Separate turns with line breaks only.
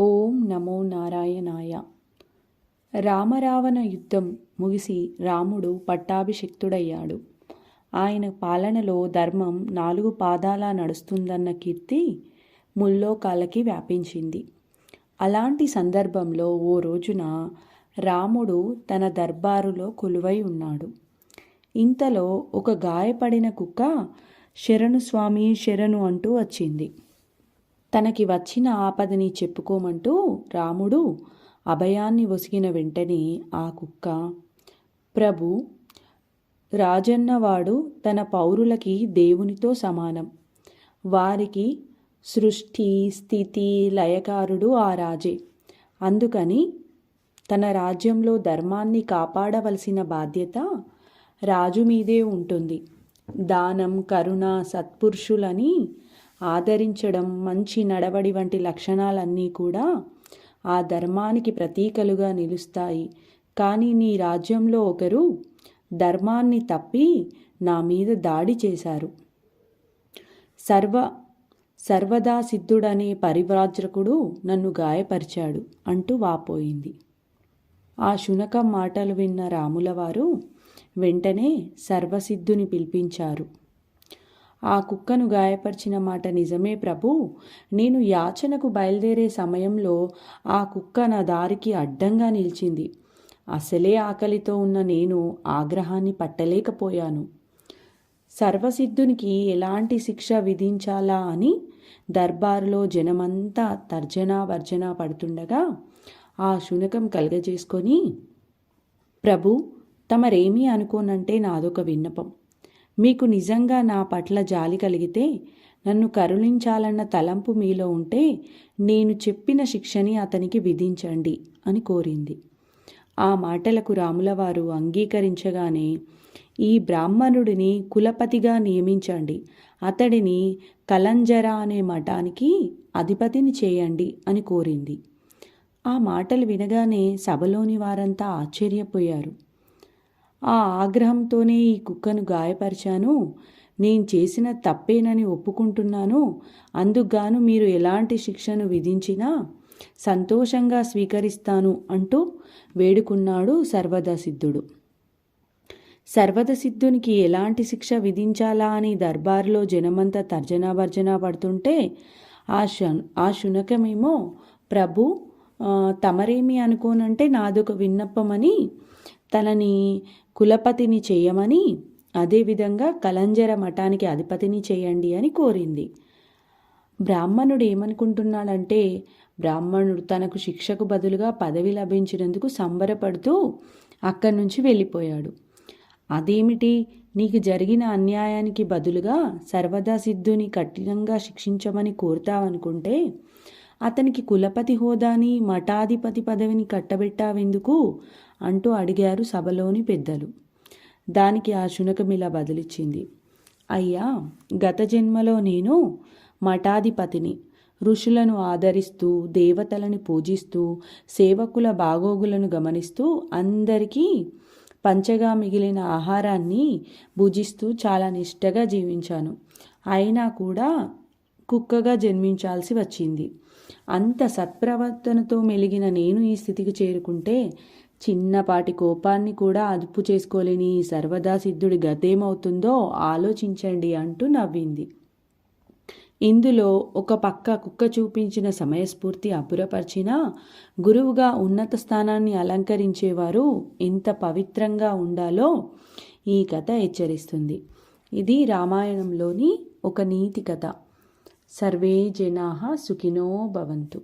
ఓం నమో నారాయణాయ. రామరావణ యుద్ధం ముగిసి రాముడు పట్టాభిషిక్తుడయ్యాడు. ఆయన పాలనలో ధర్మం నాలుగు పాదాల నడుస్తుందన్న కీర్తి ముల్లోకాలకి వ్యాపించింది. అలాంటి సందర్భంలో ఓ రోజున రాముడు తన దర్బారులో కొలువై ఉన్నాడు. ఇంతలో ఒక గాయపడిన కుక్క శరణు స్వామి శరణు అంటూ వచ్చింది. తనకి వచ్చిన ఆపదని చెప్పుకోమంటూ రాముడు అభయాన్ని ఒసిగిన వెంటనే ఆ కుక్క ప్రభు రాజన్నవాడు తన పౌరులకి దేవునితో సమానం. వారికి సృష్టి స్థితి లయకారుడు ఆ రాజే. అందుకని తన రాజ్యంలో ధర్మాన్ని కాపాడవలసిన బాధ్యత రాజు మీదే ఉంటుంది. దానం కరుణ సత్పురుషులని ఆదరించడం మంచి నడవడి వంటి లక్షణాలన్నీ కూడా ఆ ధర్మానికి ప్రతీకలుగా నిలుస్తాయి. కానీ నీ రాజ్యంలో ఒకరు ధర్మాన్ని తప్పి నా మీద దాడి చేశారు. సర్వ సర్వదా సిద్ధుడనే పరివ్రాజకుడు నన్ను గాయపరిచాడు అంటూ వాపోయింది. ఆ శునకం మాటలు విన్న రాములవారు వెంటనే సర్వసిద్ధుని పిలిపించారు. ఆ కుక్కను గాయపరిచిన మాట నిజమే ప్రభు. నేను యాచనకు బయలుదేరే సమయంలో ఆ కుక్క నా దారికి అడ్డంగా నిలిచింది. అసలే ఆకలితో ఉన్న నేను ఆగ్రహాన్ని పట్టలేకపోయాను. సర్వసిద్ధునికి ఎలాంటి శిక్ష విధించాలా అని దర్బారులో జనమంతా తర్జనా వర్జన పడుతుండగా ఆ శునకం కలగజేసుకొని ప్రభు తమరేమీ అనుకోనంటే నాదొక విన్నపం. మీకు నిజంగా నా పట్ల జాలి కలిగితే నన్ను కరుణించాలన్న తలంపు మీలో ఉంటే నేను చెప్పిన శిక్షని అతనికి విధించండి అని కోరింది. ఆ మాటలకు రాములవారు అంగీకరించగానే ఈ బ్రాహ్మణుడిని కులపతిగా నియమించండి. అతడిని కలంజర అనే మఠానికి అధిపతిని చేయండి అని కోరింది. ఆ మాటలు వినగానే సభలోని వారంతా ఆశ్చర్యపోయారు. ఆ ఆగ్రహంతోనే ఈ కుక్కను గాయపరిచాను. నేను చేసిన తప్పేనని ఒప్పుకుంటున్నాను. అందుకుగాను మీరు ఎలాంటి శిక్షను విధించినా సంతోషంగా స్వీకరిస్తాను అంటూ వేడుకున్నాడు సర్వదసిద్ధుడు సర్వదసిద్ధునికి ఎలాంటి శిక్ష విధించాలా అని దర్బార్లో జనమంతా తర్జనాభర్జనా పడుతుంటే ఆ శు ఆ శునకమేమో ప్రభు తమరేమి అనుకోనంటే నాదొక విన్నప్పమని తనని కులపతిని చేయమని అదేవిధంగా కలంజర మఠానికి అధిపతిని చేయండి అని కోరింది. బ్రాహ్మణుడు ఏమనుకుంటున్నాడంటే బ్రాహ్మణుడు తనకు శిక్షకు బదులుగా పదవి లభించినందుకు సంబరపడుతూ అక్కడి నుంచి వెళ్ళిపోయాడు. అదేమిటి? నీకు జరిగిన అన్యాయానికి బదులుగా సర్వదా సిద్ధుని కఠినంగా శిక్షించమని కోరుతావనుకుంటే అతనికి కులపతి హోదాని మఠాధిపతి పదవిని కట్టబెట్టావెందుకు అంటూ అడిగారు సభలోని పెద్దలు. దానికి ఆ శునకమిలా బదిలిచ్చింది. అయ్యా గత జన్మలో నేను మఠాధిపతిని. ఋషులను ఆదరిస్తూ దేవతలను పూజిస్తూ సేవకుల బాగోగులను గమనిస్తూ అందరికీ పంచగా మిగిలిన ఆహారాన్ని భుజిస్తూ చాలా నిష్టగా జీవించాను. అయినా కూడా కుక్కగా జన్మించాల్సి వచ్చింది. అంత సత్ప్రవర్తనతో మెలిగిన నేను ఈ స్థితికి చేరుకుంటే చిన్నపాటి కోపాన్ని కూడా అదుపు చేసుకోలేని ఈ సర్వదా సిద్ధుడి గతేమవుతుందో ఆలోచించండి అంటూ నవ్వింది. ఇందులో ఒక పక్క కుక్క చూపించిన సమయస్ఫూర్తి అబ్బురపరిచినా గురువుగా ఉన్నత స్థానాన్ని అలంకరించేవారు ఎంత పవిత్రంగా ఉండాలో ఈ కథ హెచ్చరిస్తుంది. ఇది రామాయణంలోని ఒక నీతి కథ. సర్వే జనా సుఖినో భవంతు.